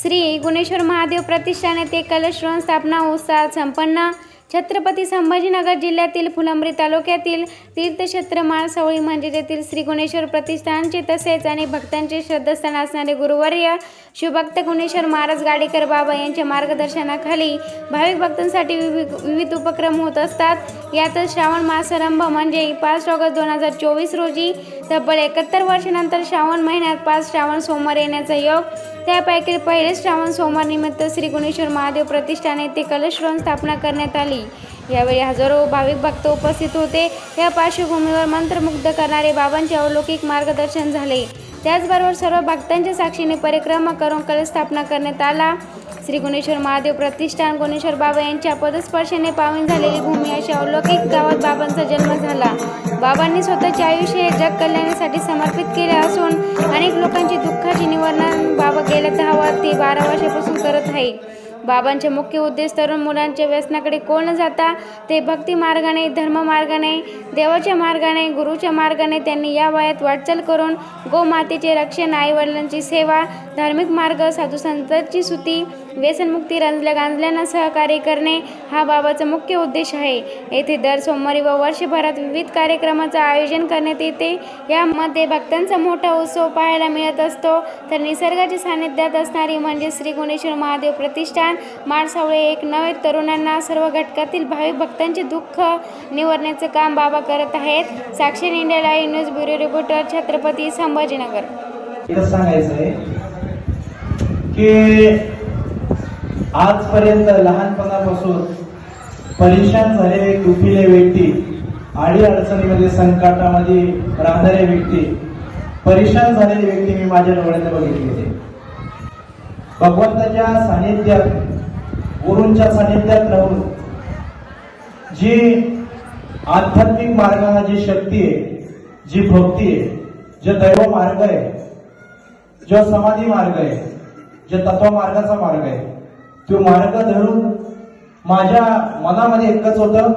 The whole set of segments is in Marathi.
श्री गुणेश्वर महादेव प्रतिष्ठान येथे कलशवन स्थापना उत्साहात संपन्न. छत्रपती संभाजीनगर जिल्ह्यातील फुलंब्री तालुक्यातील तीर्थक्षेत्र माळसावळी म्हणजे येथील श्री गुणेश्वर प्रतिष्ठानचे तसेच आणि भक्तांचे श्रद्धास्थान असणारे गुरुवर्य शिवभक्त गुणेश्वर महाराज गाडेकर बाबा यांच्या मार्गदर्शनाखाली भाविक भक्तांसाठी विविध विविध उपक्रम होत असतात. यातच श्रावण मासारंभ म्हणजे पाच ऑगस्ट दोन हजार चोवीस रोजी तब्बल एकाहत्तर वर्षानंतर श्रावण महिन्यात पाच श्रावण सोमवार येण्याचा योग. त्यापैकी पहिले श्रावण सोमवार निमित्त श्री गुणेश्वर महादेव प्रतिष्ठान येथे कलशरोहण स्थापना करण्यात आली. यावेळी हजारो भाविक भक्त उपस्थित होते. या पार्श्वभूमीवर मंत्रमुग्ध करणारे बाबांचे अवलौकिक मार्गदर्शन झाले. त्याचबरोबर सर्व भक्तांच्या साक्षीने परिक्रमा करून कलश स्थापना करण्यात आला. श्री गुणेश्वर महादेव प्रतिष्ठान गुणेश्वर बाबा यांच्या पदस्पर्शाने पावन झालेली भूमी अशा अलौकिक गावात बाबांचा जन्म झाला. बाबांनी स्वतःचे आयुष्य हे जग कल्याणासाठी समर्पित केले असून अनेक लोकांची दुःखाची निवारण बाबा गेल्या दहा ते बारा वर्षापासून करत आहे. बाबांचे मुख्य उद्देश तरुण मुलांच्या व्यसनाकडे कोण न जाता ते भक्ती मार्गाने धर्म मार्गाने देवाच्या मार्गाने गुरुच्या मार्गाने त्यांनी या वयात वाटचाल करून गोमातेचे रक्षण आईवडिलांची सेवा धार्मिक मार्ग साधू संतांची सुती व्यसनमुक्ती रंजल्या गांजल्यांना सहकार्य करणे हा बाबाचा मुख्य उद्देश आहे. येथे दर सोमवारी व वर्षभरात विविध कार्यक्रमाचं आयोजन करण्यात येते. यामध्ये भक्तांचा मोठा उत्सव पाहायला मिळत असतो. तर निसर्गाच्या सानिध्यात असणारी म्हणजे श्री गुणेश्वर महादेव प्रतिष्ठान माणसावळे एक नवे तरुणांना सर्व घटकातील भाविक भक्तांचे दुःख निवारण्याचं काम बाबा करत आहेत. Sakshi India live news bureau reporter Chhatrapati Sambhajinagar. आजपर्यंत लहानपणापासून परेशान झालेले दुखीले व्यक्ती आडी अडचणीमध्ये संकटामध्ये राहणारे व्यक्ती परेशान झालेली व्यक्ती मी माझ्या डोळ्याने बघितले भगवंताच्या सानिध्यात गुरूंच्या सानिध्यात राहून जी आध्यात्मिक मार्गाला जी शक्ती आहे जी भक्ती आहे जे दैव मार्ग आहे जो समाधी मार्ग आहे जे तत्व मार्गाचा मार्ग आहे तो मार्ग धरून माझ्या मनामध्ये एकच होतं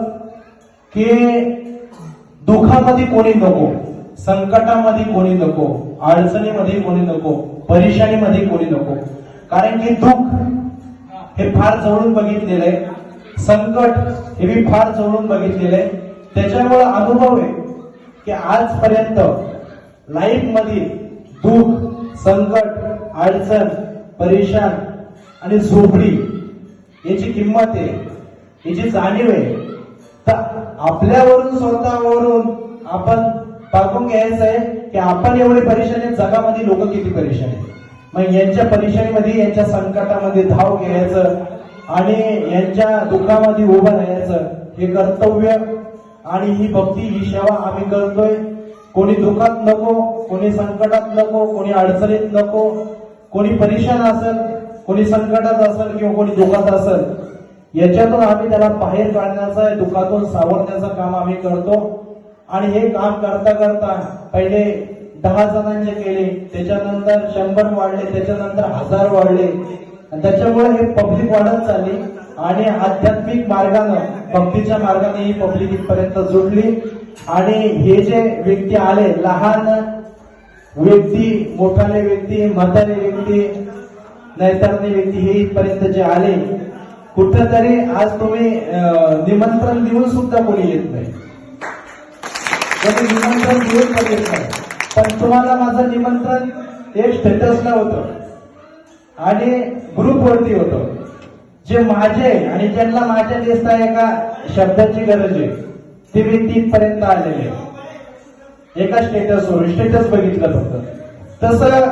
की दुःखामध्ये कोणी नको संकटामध्ये कोणी नको अडचणीमध्ये कोणी नको परेशानीमध्ये कोणी नको. कारण की दुःख हे फार जवळून बघितलेलं आहे. संकट हे मी फार जवळून बघितलेलं आहे. त्याच्यामुळे अनुभव आहे की आजपर्यंत लाईफ मधील दुःख संकट अडचण परेशान आणि झोपडी याची किंमत आहे याची जाणीव आहे. तर आपल्यावरून स्वतःवरून आपण टाकून घ्यायचं आहे की आपण एवढे परेशानी जगामध्ये लोक किती परेशान आहेत. मग यांच्या परीक्षेमध्ये यांच्या संकटामध्ये धाव घ्यायचं आणि यांच्या दुःखामध्ये उभं राहायचं हे कर्तव्य आणि ही भक्ती ही सेवा आम्ही करतोय. कोणी दुःखात नको कोणी संकटात नको कोणी अडचणीत नको कोणी परेशान असेल कोणी संकटात असेल किंवा कोणी दुःखात असेल याच्यातून आम्ही त्याला बाहेर काढण्याचं दुःखातून सावरण्याचं काम आम्ही करतो. आणि हे काम करता करता पहिले दहा जणांचे केले त्याच्यानंतर शंभर वाढले त्याच्यानंतर हजार वाढले. त्याच्यामुळे हे पब्लिक वाढत चालली आणि आध्यात्मिक मार्गानं भक्तीच्या मार्गाने ही पब्लिक इथपर्यंत जुडली. आणि हे जे व्यक्ती आले लहान व्यक्ती मोठाले व्यक्ती म्हातारे व्यक्ती नैतरणे व्यक्ती हे इथपर्यंत जे आले कुठंतरी आज तुम्ही निमंत्रण देऊन सुद्धा कोणी येत नाही. निमंत्रण देऊन पण येत नाही. पण तुम्हाला माझं निमंत्रण एक स्टेटसला होतं. आणि ग्रुपवरती होतं. जे माझे आणि ज्यांना माझ्या दिसता एका शब्दाची गरज आहे ते तीन पर्यंत आलेले आहे. एका स्टेटसवर स्टेटस बघितलं फक्त. तसं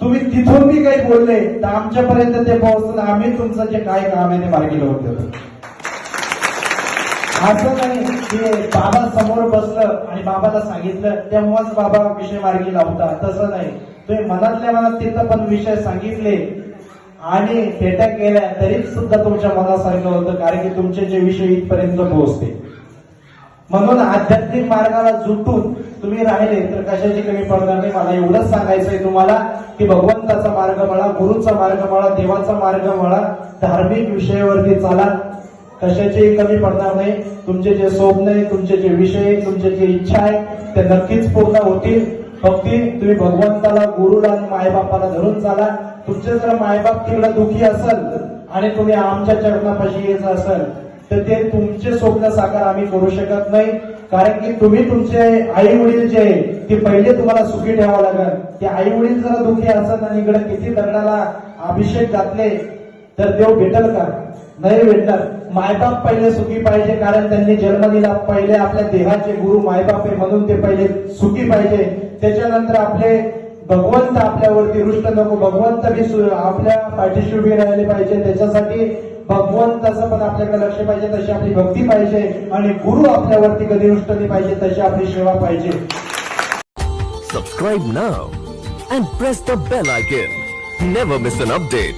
तुम्ही तिथून बी काही बोलले तर आमच्यापर्यंत ते पोहोचलं. आम्ही तुमचं जे काय काम आहे ते मार्गी लावून देतो. असं नाही की बाबा समोर बसलं आणि बाबाला सांगितलं तेव्हाच बाबा विषय मार्गी लावता. तसं नाही. तुम्ही मनातल्या मनात तिथं पण विषय सांगितले आणि थेटा केल्या तरी सुद्धा तुमच्या मनासारखं होतं कारण की तुमचे जे विषय इथपर्यंत पोहोचते. म्हणून आध्यात्मिक मार्गाला जुटून तुम्ही राहिले तर कशाची कमी पडणार नाही. मला एवढंच सांगायचंय तुम्हाला की भगवंताचा मार्ग म्हणा गुरुचा मार्ग म्हणा देवाचा मार्ग म्हणा धार्मिक विषयावरती चाला. कशाचेही कमी पडणार नाही. तुमचे जे स्वप्न आहे तुमचे जे विषय आहे तुमचे जे इच्छा आहे ते नक्कीच पूर्ण होतील. भक्ती तुम्ही भगवंताला गुरुला आणि मायबापाला धरून चाला. तुमचे जर मायबाप तिकडे दुखी असेल आणि तुम्ही आमच्या चरणापाशी यायचं असेल तर ते तुमचे स्वप्न साकार आम्ही करू शकत नाही. कारण की तुम्ही तुमचे आई वडील जे आहे ते पहिले तुम्हाला सुखी ठेवावं लागेल. ते आई वडील जरा दुखी असत आणि इकडे किती दगडाला अभिषेक घातले तर देव भेटल का? नाही भेटणार. मायबाप पहिले सुखी पाहिजे कारण त्यांनी जन्म दिला पहिले आपल्या देहाचे गुरु मायबाप आहे म्हणून ते पहिले सुखी पाहिजे. त्याच्यानंतर आपले भगवंत आपल्यावरती रुष्ट नको. भगवंत बी आपल्या पाठीशी उभे राहिले पाहिजे. त्याच्यासाठी भगवंताचं पण आपल्याकडे लक्ष पाहिजे तशी आपली भक्ती पाहिजे आणि गुरु आपल्यावरती कधी रुष्ट नाही पाहिजे तशी आपली सेवा पाहिजे. Subscribe now and press the bell icon never miss an update